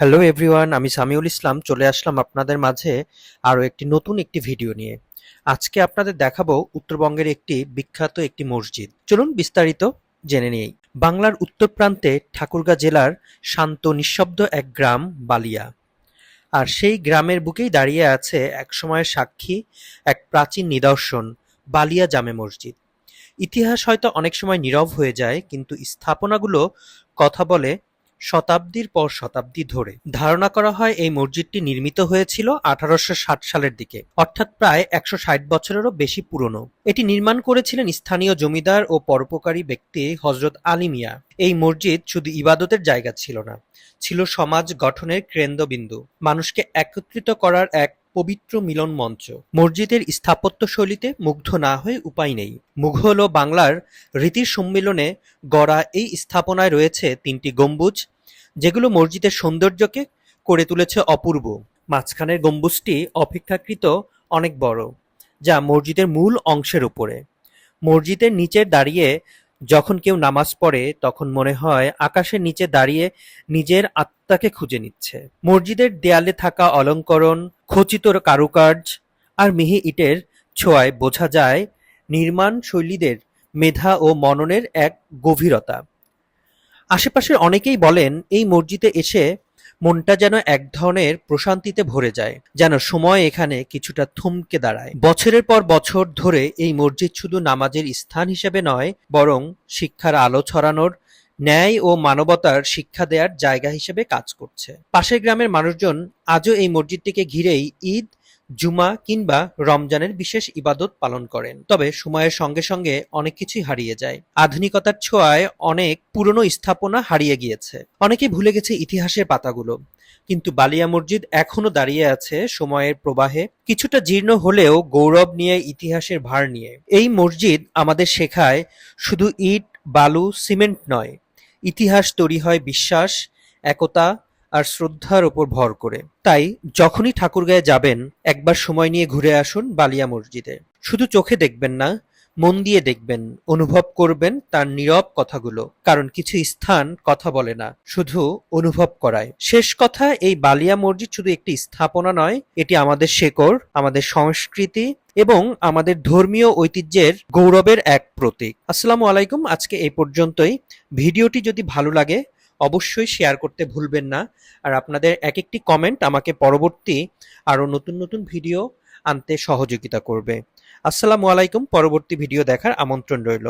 Hello everyone আমি সামিউল ইসলাম। চলে আসলাম আপনাদের মাঝে আরও একটি নতুন একটি ভিডিও নিয়ে। আজকে আপনাদের দেখাবো উত্তরবঙ্গের একটি বিখ্যাত একটি মসজিদ। চলুন বিস্তারিত জেনে নিই। বাংলার উত্তর প্রান্তে ঠাকুরগাঁ জেলার শান্ত নিঃশব্দ এক গ্রাম, বালিয়া। আর সেই গ্রামের বুকেই দাঁড়িয়ে আছে একসময়ের সাক্ষী, এক প্রাচীন নিদর্শন, বালিয়া জামে মসজিদ। ইতিহাস হয়তো অনেক সময় নীরব হয়ে যায়, কিন্তু স্থাপনাগুলো কথা বলে শতাব্দীর পর শতাব্দী ধরে। ধারণা করা হয় এই মসজিদটি নির্মিত হয়েছিল আঠারোশো ষাট সালের দিকে, অর্থাৎ প্রায় একশো ষাট বছরেরও বেশি পুরনো। এটি নির্মাণ করেছিলেন স্থানীয় জমিদার ও পরোপকারী ব্যক্তি হজরত আলী মিয়া। এই মসজিদ শুধু ইবাদতের জায়গা ছিল না, ছিল সমাজ গঠনের কেন্দ্রবিন্দু। মানুষকে একত্রিত করার এক পবিত্র মিলন মঞ্চ। মসজিদের স্থাপত্য শৈলীতে মুগ্ধ না হয়ে উপায় নেই। মুঘল ও বাংলার রীতির সম্মিলনে গড়া এই স্থাপনায় রয়েছে তিনটি গম্বুজ যেগুলো মসজিদের সৌন্দর্যকে করে তুলেছে অপূর্ব। মাঝখানের গম্বুজটি অপেক্ষাকৃত অনেক বড়, যা মসজিদের মূল অংশের উপরে। মসজিদের নিচে দাঁড়িয়ে যখন কেউ নামাজ পড়ে, তখন মনে হয় আকাশের নিচে দাঁড়িয়ে নিজের আত্মাকে খুঁজে নিচ্ছে। মসজিদের দেয়ালে থাকা অলঙ্করণ, খচিত কারুকার্য আর মিহি ইটের ছোঁয়ায় বোঝা যায় নির্মাণ শৈলীদের মেধা ও মননের এক গভীরতা। আশেপাশের অনেকেই বলেন, এই মসজিদে এসে মনটা যেন এক ধরনের প্রশান্তিতে ভরে যায়, যেন সময় এখানে কিছুটা থমকে দাঁড়ায়। বছরের পর বছর ধরে এই মসজিদ শুধু নামাজের স্থান হিসেবে নয়, বরং শিক্ষার আলো ছড়ানোর, ন্যায় ও মানবতার শিক্ষা দেওয়ার জায়গা হিসেবে কাজ করছে। পাশের গ্রামের মানুষজন আজও এই মসজিদটিকে ঘিরেই ঈদ জুমা কিংবা রমজানের বিশেষ ইবাদত পালন করেন। তবে সময়ের সঙ্গে সঙ্গে অনেক কিছুই হারিয়ে যায়। আধুনিকতার ছোঁয়ায় অনেক পুরনো স্থাপনা হারিয়ে গিয়েছে। অনেকে ভুলে গেছে ইতিহাসের পাতাগুলো। কিন্তু বালিয়া মসজিদ এখনও দাঁড়িয়ে আছে সময়ের প্রবাহে। কিছুটা জীর্ণ হলেও গৌরব নিয়ে, ইতিহাসের ভার নিয়ে। এই মসজিদ আমাদের শেখায় শুধু ইট, বালু, সিমেন্ট নয়। ইতিহাস তৈরি হয় বিশ্বাস, একতা আর শ্রদ্ধার ওপর ভর করে। তাই যখনই ঠাকুরগাঁয়ে যাবেন, একবার সময় নিয়ে ঘুরে আসুন বালিয়া মসজিদে। শুধু চোখে দেখবেন না, মন দিয়ে দেখবেন, অনুভব করবেন তার নীরব কথাগুলো। কারণ কিছু স্থান কথা বলে না, শুধু অনুভব করায়। শেষ কথা, এই বালিয়া মসজিদ শুধু একটি স্থাপনা নয়, এটি আমাদের শেকড়, আমাদের সংস্কৃতি এবং আমাদের ধর্মীয় ঐতিহ্যের গৌরবের এক প্রতীক। আসসালামু আলাইকুম, আজকে এই পর্যন্তই। ভিডিওটি যদি ভালো লাগে অবশ্যই শেয়ার করতে ভুলবেন না। আর আপনাদের এক একটি কমেন্ট আমাকে পরবর্তী আরও নতুন নতুন ভিডিও আনতে সহযোগিতা করবে। আসসালামু আলাইকুম, পরবর্তী ভিডিও দেখার আমন্ত্রণ রইল।